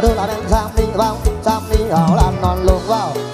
เดือละแม่งสามนี้เบ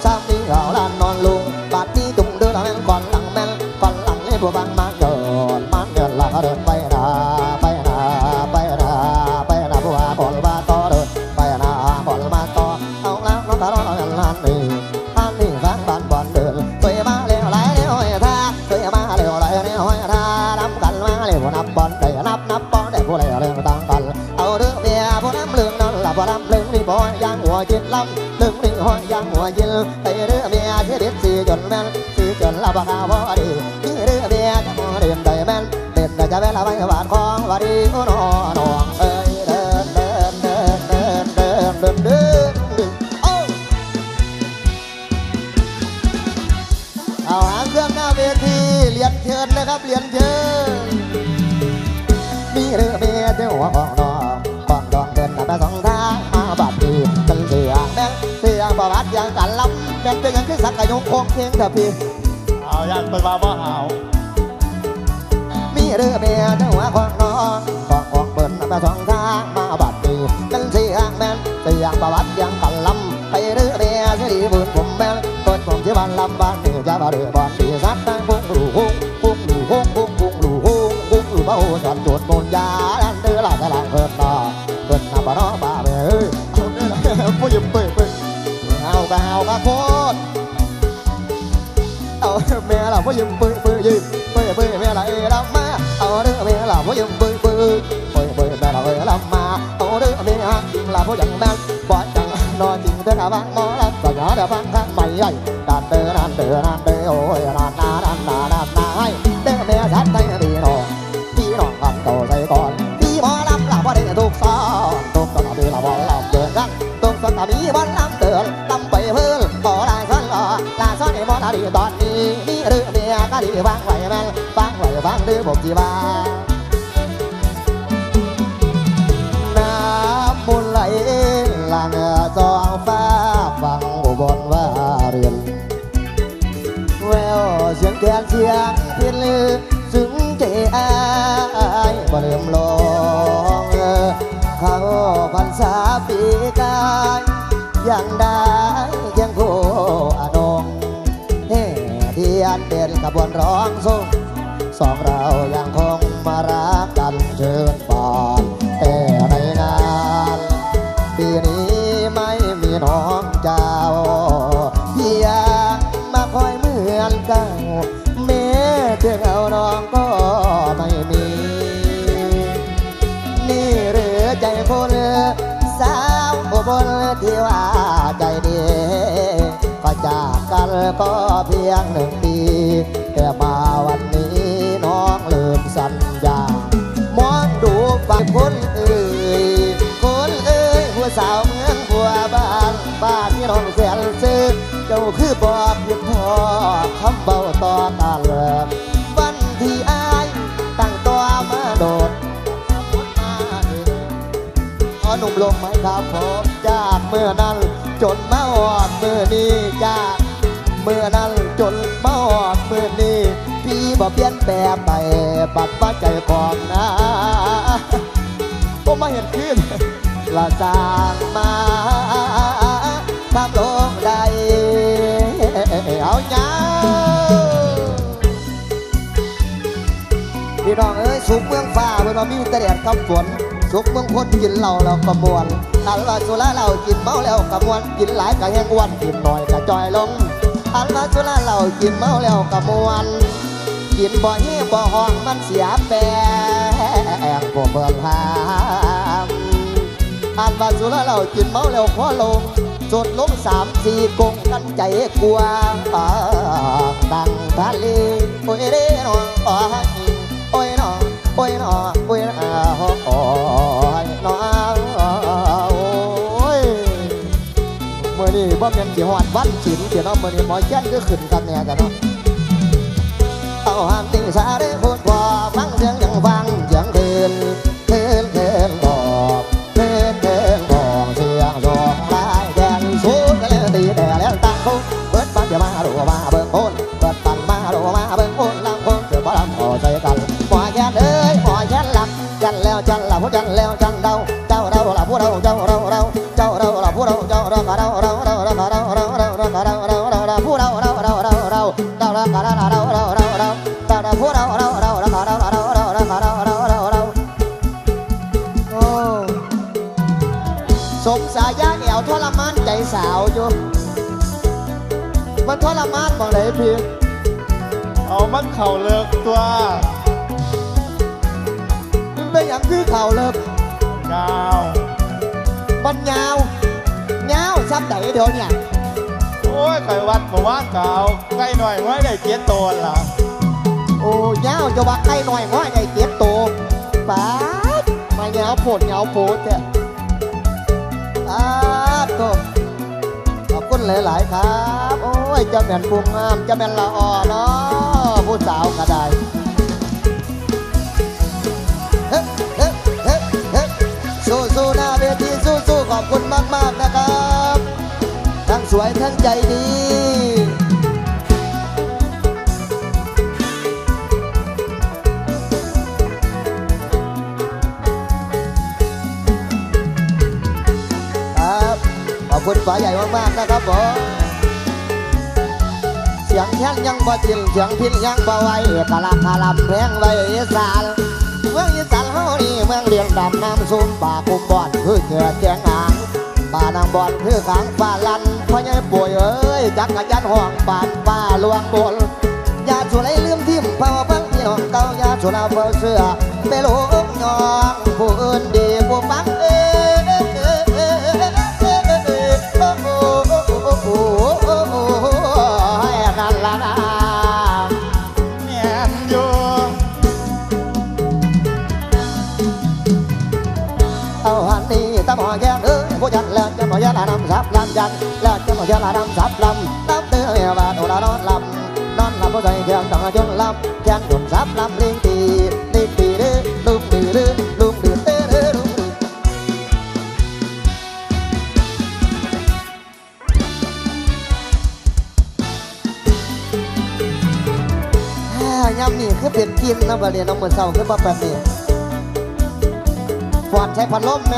หัวจิตลำลึงนี่ห้อยยางหัวยินไปเรือเมียที่เด็ดสีจนแม่นสีจนละบ่าวบ่ดีนี่เรือเมียจะบ่เรียนได้แม่นเด่นจะแม่ละไม่หวานของวาดีโอ้นอนองเอ้ยเดินเดินเดินเดินเดินเดินเดินโอ้เอาหางเครื่องหน้าเวทีเรียนเชิญนะครับเรียนเชิญมีเรือเมียเจ้าหัวของนองก่อนดองเดินมาสอง แบงเป็นอย่างที่สักกะยงโคงเคียงแต่พี่เอายันเป็นมาบ่หาวมีเรือเมียเจ้าหัวของน้องก่อนของเดินมาสองทางมาบัดดีกันเสียงแบงเสียงประวัติอย่างกันล้ำไปเรือเมียเสียดีบุญผมแบงเปิดผมที่บ้านลำบ้านนี่จะมาเรือบอลดีสัตว์ตั้งพุ่งหลูพุ่งพุ่งหลูพุ่งพุ่งพุ่งหลูพุ่งพุ่งหลูเบาจอดจุดมูลยาดันเดือหลาตะลางเพิ่นนอเพิ่นนาบ่นอบ้าเบ้ยเอาเด้อล่ะผู้ยิ้มเปิดเปิดเอา ก็เอาก็โคตรเอาแม่ล่ะผู้ยิ้มเปิดเปิดยิ้มเปิดเปิดแม่ล่ะเอ้ยลำมาเอาเด้อแม่ล่ะผู้ยิ้มเปิดเปิดเปิดเปิดแม่ล่ะเอ้ยลำมาเอาเด้อแม่จริงล่ะผู้ยังแม่บ่จังนอจริงเด้อกะบังหมอลำก็อย่าเด้อฟังข้างใหม่ใหญ่ดานเด้อดานเด้อดานเด้อโอ้ยดานนาดานนาดานนาให้เด้อแม่ งดื้อผมจีบาน้ำบุญไหลหลังจองฟ้าฟังอุบลว่าเรียนแววเสียงแคนเสียงเพียนลือซึ้งใจอายบ่ลืมลองเขาพันษาปีกายยังได้ยังโคอนงเฮ่เทียนเป็นขบวนร้องส่ง สองเรายังคงมารักกันเชิญปอนแต่ในงานปีนี้ไม่มีน้องเจ้าพี่ยังมาคอยเหมือนเก่าแม้ถึงเอาน้องก็ไม่มี นี่หรือใจคนสาวอุบลที่ว่าใจดีก็จากกันก็เพียงหนึ่ง มไมครับผมจากเมื่อนั้น จนมาอดเมื่อนี้จากเมื่อนั้นจนมาอดเมื่อนี้ พี่บ่เปลี่ยนแปลงไปบัดว่าใจของนะโอ้มาเห็นขึ้นละจางมาทำลงได้เอาเงาพี่น้องเอ้ยสุกเมืองฟ้าเมื่อมามีแต่แดดกับฝน สุกเมืองคนกินเหล้าแล้วก็มวนอันว่าสุราเหล้ากินเมาแล้วก็มวนกินหลายก็แห้งอ้วนกินหน่อยก็จอยลงอันว่าสุราเหล้ากินเมาแล้วก็มวนกินบ่เฮีบ่ห้องมันเสียแปลงบ่เบิ่งหามอ่านว่าสุราเรากินเมาแล้วขอลงจดลงสามสี่กงกันใจกลัวปากดังทะเลโอ้ยเด้นอโอ้ยโอ้ย นอโอ้ยนอโอ้ยนอโอ้ยนอโอ้ยเมื่อนี้บ่แม่นสิฮอดวันศีลเสียเนาะมื้อนี้หมอแจ้นก็ขึ้นกันแน่จ้ะเนาะเอาหามติงสาได้พูดพอฟังเสียงยังฟังเสียงเทินเทินเทินบอกเทินเทินบอกเสียงสองลายแดงสูงก็เลยตีแต่แล้วตั้งคุ้เปิดปันจะมาดูมาเบิ่งคนเปิดปันมาดูมาเบิ่งคนลำคนเสือ ผู้จังแล้วจังเดาเจ้าเราละผู้เราเจ้าเราเราเจ้าเราละผู้เราเจ้าเราเราเราเราเราเราเราเราเราเราเราเราเราผู้เราเราเราเราเราเราเรามาเราเราเราเราเราเราเราผู้เราเราเราเราเราเราเราเราเราเราเราเราโอ้สมสายาแอวทรมานใจสาวอยู่มันทรมานบ่เลยพี่เอามันเข่าเลิกตัว อย่างคือเข่าเลิกยาวมันยาวยาวซ้ำไหนเดี๋ยวเนี่ยโอ้ยไข่วัดบอกว่าเก่าใกล้หน่อยไว้ได้เกียรติโตนล่ะโอ้ยาวจะว่าใครหน่อยว่าไงเก็บโตป้าดมาเหงาโผดเหงาโผดเนี่ยป้าดโตขอบคุณหลาย ๆ ครับ โอ้ยเจะแม่นภูงามเจะแม่นละอ่อเนาะผู้สาวก็ได้ สู้สู้หน้าเวทีสู้สู้ขอบคุณมากๆนะครับ ทั้งสวยทั้งใจดีครับขอบคุณฝาใหญ่มากๆนะครับผมเสียงแค้นยังบ่จินเสียงพินยังบ่ไหวกะลาคาลำแพงไว้สานเมื องอีสานเฮานี่เมืองเลียงดำน้ำซุ่มป่ากุมบอนคือเกิดแจงอ่างป่านางบอนคือขางฟ้าลันพ่อใหญ่ป่วยเอ้ยจักรยันห้องป่าป่าลวงบนยาสุไรลืมทิมเผาพังที่ห้องเก่ายาสุราเฝ้าเสื้อไปโลกยองผู้อื่นดีผู้ฟัง แล้วจะหมอยันลำซับลำลำเตื้อบาดโอลานอนลำนอนลำผู้ใจเทียงต้องจนลำแขนจนซับลำลิงตีลิงตีดื้อลุมดื้อดื้อลุมดื้อเต้อดื้อลุมดื้ออ่ายำนี่คือเป็นกินนะบะเรียนน้ำมือเศร้าคือบ่แบบนี้ฟอนใช้พัดลมไหม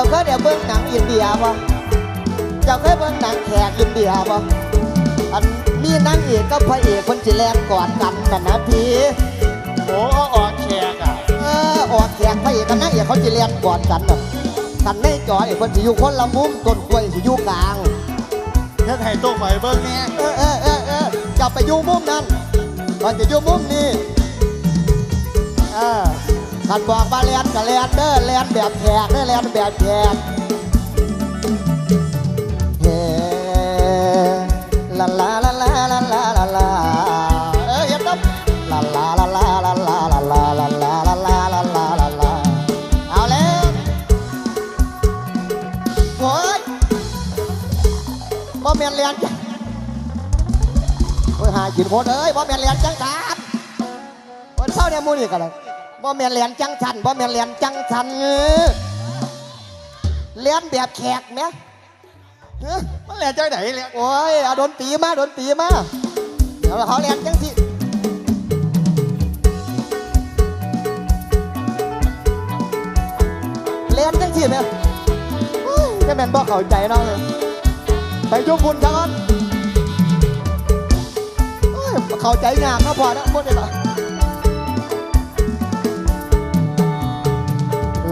จ้าเคยได้เบิ่งหนังอินเดียบ่เจ้าเคยเบิ่งหนังแขกอินเดียบ่อันมีนางเอกกับพระเอกคนจิแลนกอดกันนั่นนะพี่โอ้เอาออกแขกอะเออออกแขกพระเอกกับนางเอกเขาจิแลนกอดกันน่ะกันในจอไอ้คนสิอยู่คนละมุมต้นกล้วยสิอยู่กลางเฮ็ดให้ตัวไฟเบิ่งแน่เออเออเออเออจะไปอยู่มุมนั้นก่อนจะอยู่มุมนี้เออ ขันบอกว่าเลียนกับเลียนเด้อเลียนแบบแขกเด้อเลียนแบบแขกเฮ้ลาลาลาลาลาลาลาลาเออเห็นครับลาลาลาลาลาลาลาลาลาลาลาลาลาลาลาลาเอาแล้วโอ้ยบ่เมียนเลียนจ้ะโอ้ยหากินโคตรเอ้ยบ่แม่นเลียนจังสันวันเช้าเนี่ยมูนี่กันเลย บ่แม่นเลียนจังสันบ่แม่นเลียนจังสันเออเลียนแบบแขกเนี่ยเอ้อมันแหละใจไหนเลยโอ้ยเอาดนตรีมาดนตรีมาเดี๋ยวเขาเลียนจังสิเลียนจังสิเนี่ยโอ้ยจะแม่นบ่เข้าใจเนาะไปจุบุญซะก่อนโอ้ยเข้าใจงามนะพอนะหมดเลยเหรอ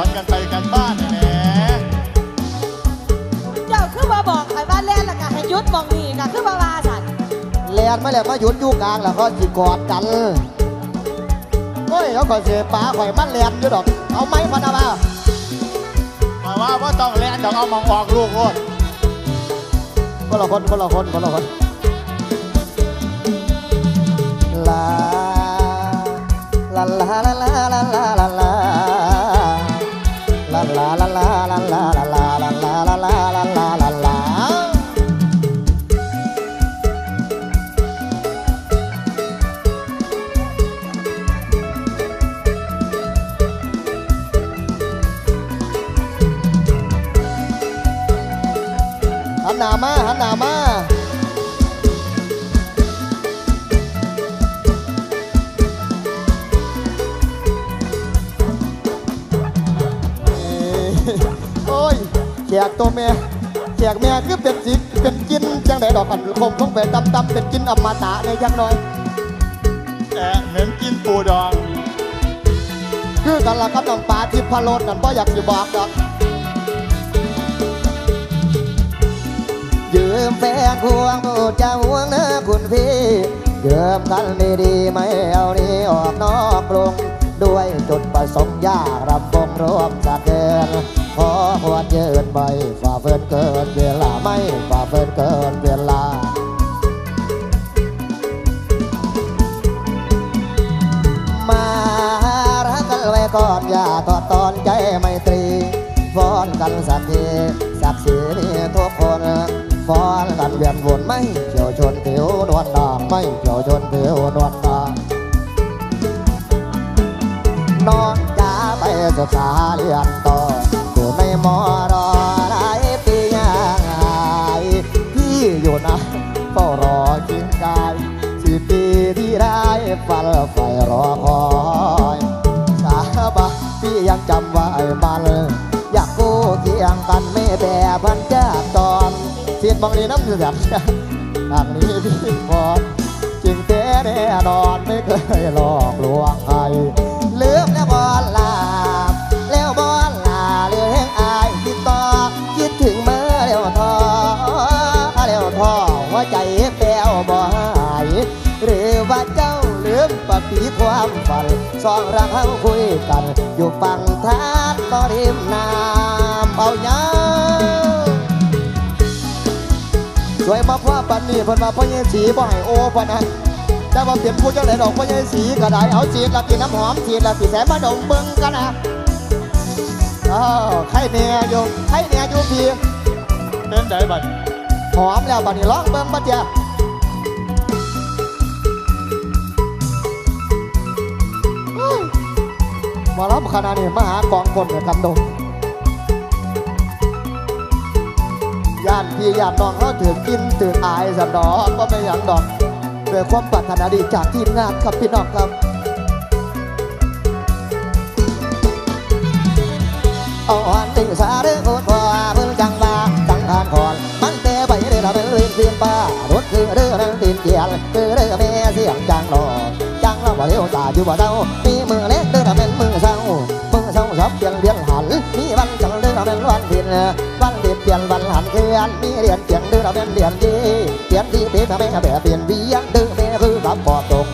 วนกันไปกันบ้านแหน่เจ้าคือมาบอกใครว่าเล่นและก็ให้หยุดมองนี่ก็คือมาว่าสันแลนมาแล้วมาหยุดอยู่กลางแล้วก็จีกอดกันโอ้ยเขาก็เสียป้าข่อยมันแลนอยู่ดอก เอาไม้พันเอามามาว่าว่าต้องแลนเดี๋ยวเอามองออกลูกโลดคนละคนคนละคนคนละคนลาลาลาลา อกอันคมลงไปตำตำเป็นกินอมตะในจังหน่อย แต่เหม็นกินปูดอง คือกันละกับน้ำปลาที่พะโลดนั่นบ่อยากสิบอกดอกยืมแฟนพวงโปรดจะห่วงนะคุณพี่ยืมกันดีๆไม่เอานี้ออกนอกกรุงด้วยจุดประสงค์อยากรำวงรวมสะเทือนขอหัวดยืนไปฝ่าเฟินเกินเวลาไม่ฝ่าเฟินเกินเวลามา กอนอย่าทอดตอนใจไม่ตรีฟ้อนกันสักทีสักสีนี่ทุกคนฟ้อนกันเวียนวนไม่เกี่ยวชนผิวนวลดาไม่เกี่ยวชนผิวนวลดานอนจ้าไปศึกษาเรียนต่ออยู่ในมอรอหลายปียังไงพี่อยู่นะเฝ้ารอ บางนี้น้ำเดือดทางนี้พี่พอจริงแท้แน่นอนไม่เคยหลอกลวงใครลืมแล้วบอลลาแล้วบอลลาเรื่องแห่งอายคิดต่อคิดถึงเมื่อแล้วทอแล้วทอหัวใจแป้วบ่หายหรือว่าเจ้าลืมปฏิความฝันสองเราคุยกัน อยู่ฝั่งทานตอริมน้ำ วยมาพ่อปันนี่เพิ่นมาพ่อเยสีบ่ให้โอ้ปะนะแต่ว่าเปลี่ยนผู้เจ้าไหนดอกพ่อเยสีก็ได้เอาสีดละกินน้ำหอมสีดละสีแสนมาดมเบิ่งกันนะอ้าวไข่เนียอยู่ไข่เนียอยู่พี่เป็นไดบัดหอมแล้วบัดนี้ร้องเบิ่งบัดเดียวเฮ้ยหมารับขนาดนี้มาหากองคนกับกันดง ย่านพี่ย่านน้องเขาถือกินตื่นอายสันดอกก็ไม่อยากดอกด้วยความปรารถนาดีจากทีมงานครับพี่น้องครับอ่อนติงสาเรื่องคนพอเพิ่งจังมาจังทานคอนมันเตะไปเรื่อยเราเป็นเรื่องเพียนป้ารถคือเรื่องนั้นตีนเกียนคือเรื่องแม่เสียงจังหล่อจังเราบ่เลี้ยวตาอยู่บ่เศร้ามีมือเล็กเดินเป็นมือเศร้ามือเศร้าชอบเปลี่ยนเปลี่ยนหันมีวันจังเดินเป็นวันผิดวันดเป ลี่ยนวันหันเคลื่อนมีเรียนเสียงเดินเป็นเรียนดีเปลี่ยนที่เป็นแม่แบบเปลี่ยนเบียงเดินแม่คือรับปอดตก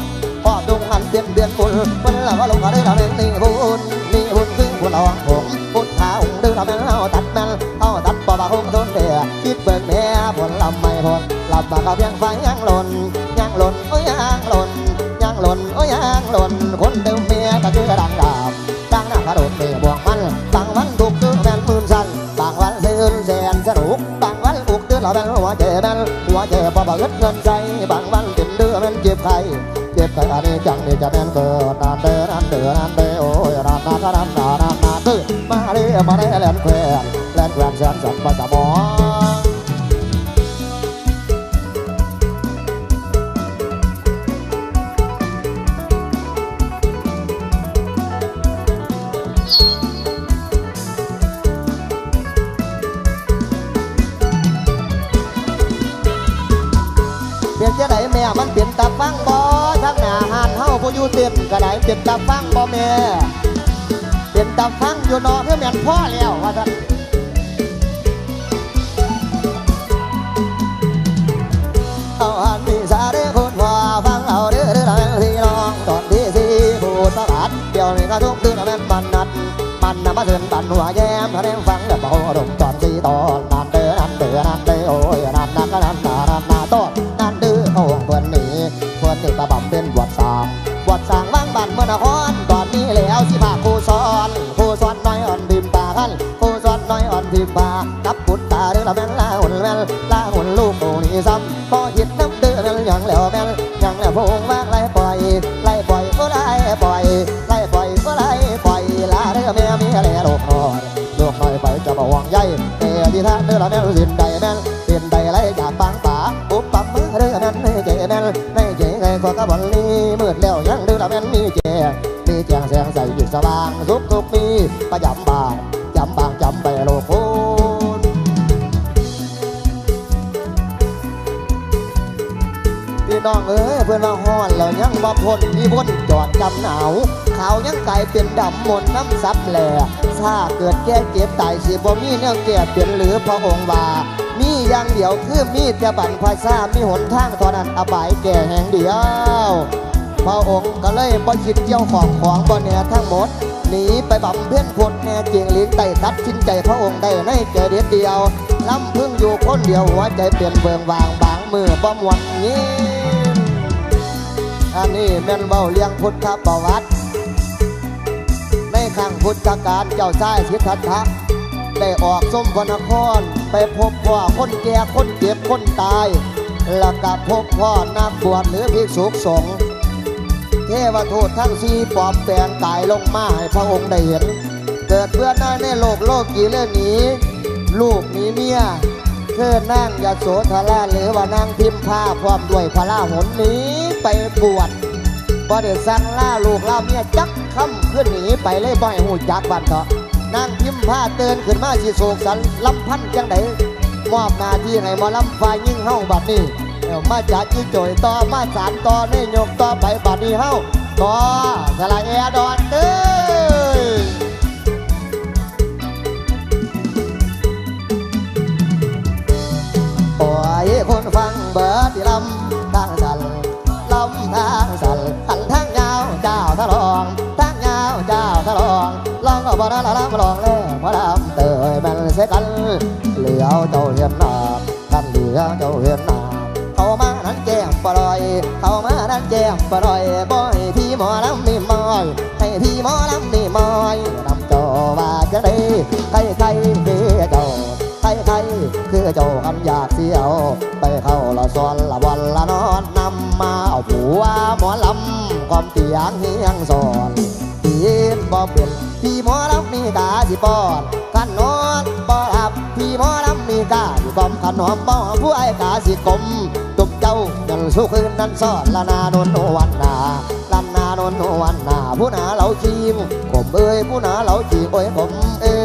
พอดตรงหันเปลี่ยนเปลี่ยนบุญมันละว่าลงก็ได้ทำเป็นนี่บุญนี่บุญคือบุญเอาผมบุญขาองค์เดินทำเป็นเอาตัดม่นเอาตัดปอบาคงทนเดียคิดเบิ่งแม่ผลลำไม่พ้นลำบากก็เพียงไฟยังหล่นยังหล่นโอ้ยยังหล่นยังหล่นโอ้ยยังหล่นคนเดิมเมียก็คือดังดัง สนุกบางวันอุกตื้อเราแม่นหัวเจ็บแม่นหัวเจ็บพอบ่เงินเงินใจบางวันกินเดือแม่นเจ็บใครเจ็บใครอันนี้จังนี่จะแน่นเกิดนานเดือนานเดือนานเดือโอ้ยนานนานนานนานนานนานเด้อมาเรียมาเรียแลนแควนแลนแควนแสนสันปัสสมองตา ผู้อยู่เต็มก็ได้เป็นตาฟังบ่แม่เป็นตาฟังอยู่นอเพื่อแม่นพ่อแล้วว่าท่านเอาหันมีสาเด้คุณพ่อฟังเอาเด้อเด้อพี่น้องตอนที่สี่พูดประวัติเดี๋ยวนี้ก็ทุกคืนละแม่นมันนัดมันนำมาเถินตันหัวแย้มทะเลฟังแล้วเบาดมตอนสี่ตอน อ่อนพิมพ์ปากับปุตตาเด้อละแม่นลาหุ่นแม่นลาหุ่นลูกโอ้นี่ซ้ำพอหิดน้ำเด้อแม่นยังแล้วแม่นยังแล้วพงว่างไล่ปล่อยไล่ปล่อยก็ไล่ปล่อยไล่ปล่อยก็ไล่ปล่อยลาเด้อแม่มีอะไรลูกน้อยลูกน้อยไปจะมาหวังใยเอที่ท่าเด้อละแม่นสินใดแม่นสินใดไรจากปางป่าปุ๊บปั๊บมือเด้อแม่นไม่เจแม่นไม่เจใครก็กระบอลนี้มืดแล้วยังเด้อละแม่นมีเจมีแจงแสงใสอยู่สว่างทุกทุกมีประจำบางจำบาง น้องเอ้ยเพื่อนมาฮ้อนแล้วยังมาพ่นมีพ่นจอดจำหนาวขาวยังกลายเป็นดำมนน้ำซับแหล่ถ้าเกิดแก่เก็บตายสิบ่มีแนวแก่เปลี่ยนหรือพระองค์ว่ามีอย่างเดียวคือมีแต่บันควายซ่ามีหนทางเท่านั้นอบายแก่แห่งเดียวพระองค์ก็เลยบ่คิดเจ้าของของบ่แน่ทั้งหมดหนีไปบำเพ็ญพลแน่เจียงหลีกไต่ตัดสินใจพระองค์ได้ในเจเดียเดียวลำพึ่งอยู่คนเดียวหัวใจเปลี่ยนเบืองวางบางมือบ่มวนยิ้ อันนี้แม่นเบาเลี้ยงพุทธประวัติ ในข้างพุทธการเจ้าชายสิทธัตถะได้ออกส้มพระนคร ไปพบพ่อคนแก่คนเจ็บคนตาย แล้วก็พบพ่อนักบวชหรือภิกษุสงฆ์เทวทูตทั้งสี่ปลอมแปลงกายลงมาให้พระองค์ได้เห็น เกิดเพื่อได้ในโลกโลกกี่เรื่องหนี้ ลูกหนีเมียเธอนั่งยาโสธราหรือว่านางพิมพาพร้อมด้วยพระลาหนนี้ ไปบวชบ่ได้สั่งล่าลูกล่าเมียจักคำขึ้นหนีไปเลยบ่ให้หูจักบันเถาะนางพิมพาเตือนขึ้นมาสีโศกสันลำพันจังไดมอบหน้าที่ให้มอลำฝ่ายยิ่งเฮาบัดนี้เอวมาจากจีโจยต่อมาสารต่อเนยกต่อไปบัดนี้เฮาต่อสละแอดอน ลองก็บ่ได้ละลำลองแล้วมาลำเตยมันเสกันเหลียวเจ้าเห็นหนากันเหลียวเจ้าเห็นหนาเข้ามานั้นแก้มปล่อย เข้ามานั้นแก้มปล่อยบ่อยพี่หมอลำมีมอย ให้พี่หมอลำมีมอยนำเจ้าว่าจะได้ใครใครคือเจ้าใครใครคือเจ้าคำอยากเสียว ไปเข้าละซอนละบอลละนอนนำมาเอาผัวหมอลำความเตียงเฮียงสอน นบ่เป็นพี่หมอลำมีกาสิปอนขันนอนบ่หลับพี่หมอลำมีกาสิกอมขันหอมบ่ผู้ไอ้กาสิกลมตุกเจ้ายังสู้คืนนั้นซ่อนละนาโนนโนวันนาลันนาโนนวันนาผู้นาเหลาจีมผมเอ้ยผู้นาเหลาจีมโอ้ยผมเอ้